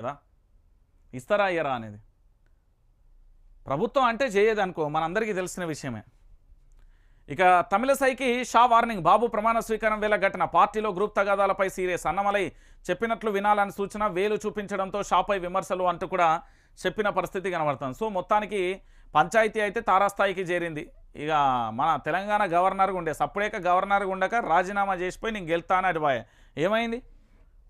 కదా? ఇస్తారా అయ్యరా అనేది. ప్రభుత్వం అంటే చేయదు అనుకో మనందరికీ తెలిసిన విషయమే. ఇక తమిళసైకి షా వార్నింగ్ బాబు ప్రమాణ స్వీకారం వేళ ఘటన పార్టీలో గ్రూప్ తగాదాలపై సీరియస్ అన్నమలై చెప్పినట్లు వినాలని సూచన వేలు చూపించడంతో షాపై విమర్శలు అంటూ కూడా చెప్పిన పరిస్థితి కనబడుతుంది. సో మొత్తానికి పంచాయతీ అయితే తారాస్థాయికి చేరింది. ఇక మన తెలంగాణ గవర్నర్గా ఉండే సప్పుడేక గవర్నర్గా ఉండక రాజీనామా చేసిపోయి నేను గెలుతా అది వాయ ఏమైంది?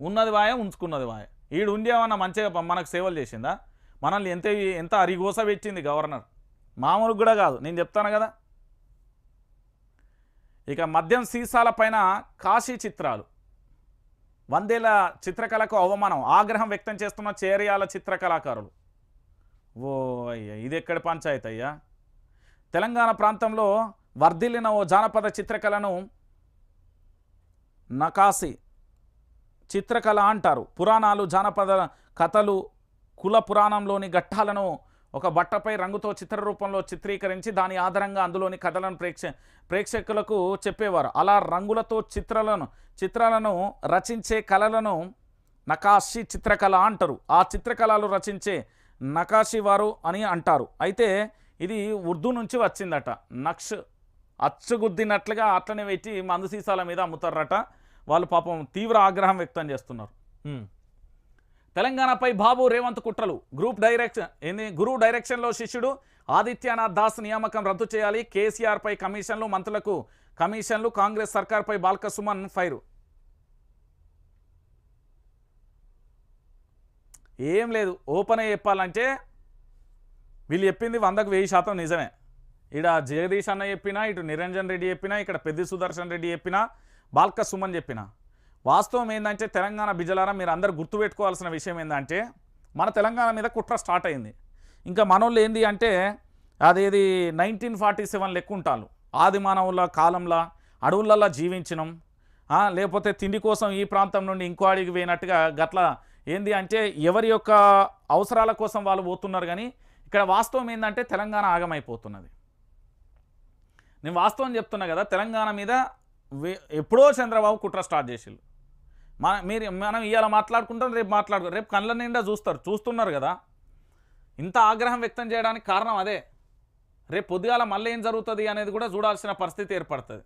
ఉన్నది వాయ ఉంచుకున్నది వాయ ఈడు ఉండి మంచిగా మనకు సేవలు చేసిందా? మనల్ని ఎంత ఎంత అరిగోస పెట్టింది గవర్నర్? మామూలు కూడా కాదు నేను చెప్తాను కదా. ఇక మద్యం సీసాల పైన కాశీ చిత్రాలు. వందేల చిత్రకళకు అవమానం ఆగ్రహం వ్యక్తం చేస్తున్న చేరియాల చిత్రకళాకారులు. ఓ అయ్యా ఇది ఎక్కడ పంచాయతీ అయ్యా? తెలంగాణ ప్రాంతంలో వర్ధిల్లిన ఓ జానపద చిత్రకళను నకాసి చిత్రకళ అంటారు. పురాణాలు జానపద కథలు కుల పురాణంలోని ఘట్టాలను ఒక బట్టపై రంగుతో చిత్ర రూపంలో చిత్రీకరించి దాని ఆధారంగా అందులోని కథలను ప్రేక్ష ప్రేక్షకులకు చెప్పేవారు. అలా రంగులతో చిత్రాలను చిత్రాలను రచించే కళలను నకాశీ చిత్రకళ అంటారు. ఆ చిత్రకళలు రచించే నకాశీ వారు అని అంటారు. అయితే ఇది ఉర్దూ నుంచి వచ్చిందట. నక్ష్ అచ్చుగుద్దినట్లుగా అట్లనే పెట్టి మందు సీసాల మీద అమ్ముతారట. వాళ్ళు పాపం తీవ్ర ఆగ్రహం వ్యక్తం చేస్తున్నారు. తెలంగాణపై బాబు రేవంత్ కుట్రలు. గ్రూప్ డైరెక్షన్ ఏంది? గురువు డైరెక్షన్లో శిష్యుడు ఆదిత్యనాథ్ దాస్ నియామకం రద్దు చేయాలి. కేసీఆర్పై కమిషన్లు మంత్రులకు కమిషన్లు కాంగ్రెస్ సర్కార్పై బాల్క సుమన్ ఫైరు. ఏం లేదు. ఓపెన్ చెప్పాలంటే వీళ్ళు చెప్పింది వందకు వెయ్యి శాతం నిజమే. ఇక్కడ జగదీష్ అన్న చెప్పినా ఇటు నిరంజన్ రెడ్డి చెప్పినా ఇక్కడ పెద్ది సుదర్శన్ రెడ్డి చెప్పినా బాల్క సుమన్ చెప్పిన వాస్తవం ఏంటంటే తెలంగాణ బిజలారా మీరు అందరు గుర్తుపెట్టుకోవాల్సిన విషయం ఏంటంటే మన తెలంగాణ మీద కుట్ర స్టార్ట్ అయింది. ఇంకా మనోళ్ళు ఏంది అంటే అదేది నైన్టీన్ ఫార్టీ సెవెన్ లెక్క ఉంటారు ఆది మానవుల కాలంలో అడవులల్లో జీవించినాం. లేకపోతే తిండి కోసం ఈ ప్రాంతం నుండి ఇంకో అడిగి పోయినట్టుగా గట్ల ఏంది అంటే ఎవరి యొక్క అవసరాల కోసం వాళ్ళు పోతున్నారు కానీ ఇక్కడ వాస్తవం ఏంటంటే తెలంగాణ ఆగమైపోతున్నది. నేను వాస్తవం చెప్తున్నా కదా తెలంగాణ మీద ఎప్పుడో చంద్రబాబు కుట్ర స్టార్ట్ చేసిళ్ళు మన మీరు మనం ఇవాళ మాట్లాడుకుంటాం రేపు మాట్లాడుకో రేపు కళ్ళ నిండా చూస్తారు చూస్తున్నారు కదా. ఇంత ఆగ్రహం వ్యక్తం చేయడానికి కారణం అదే. రేపు పొద్దుగాల మళ్ళీ ఏం జరుగుతుంది అనేది కూడా చూడాల్సిన పరిస్థితి ఏర్పడుతుంది.